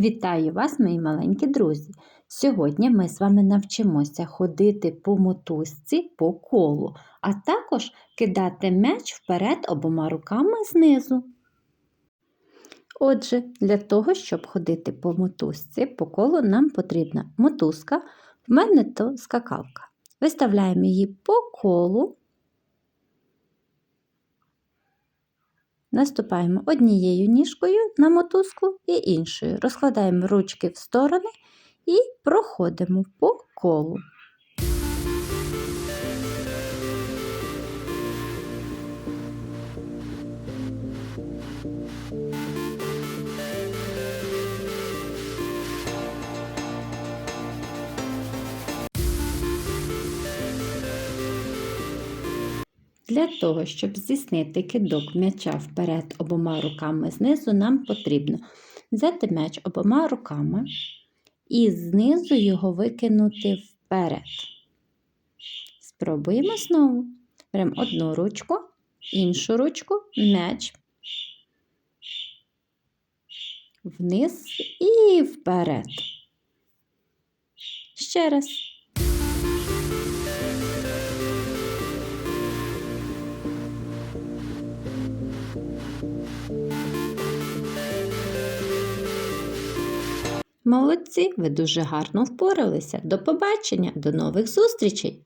Вітаю вас, мої маленькі друзі! Сьогодні ми з вами навчимося ходити по мотузці по колу, а також кидати м'яч вперед обома руками знизу. Отже, для того, щоб ходити по мотузці по колу, нам потрібна мотузка, в мене то скакалка. Виставляємо її по колу, Наступаємо однією ніжкою на мотузку і іншою. Розкладаємо ручки в сторони і проходимо по колу. Для того, щоб здійснити кидок м'яча вперед обома руками знизу, нам потрібно взяти м'яч обома руками і знизу його викинути вперед. Спробуємо знову. Беремо одну ручку, іншу ручку, м'яч вниз і вперед. Ще раз. Молодці, ви дуже гарно впоралися. До побачення, до нових зустрічей!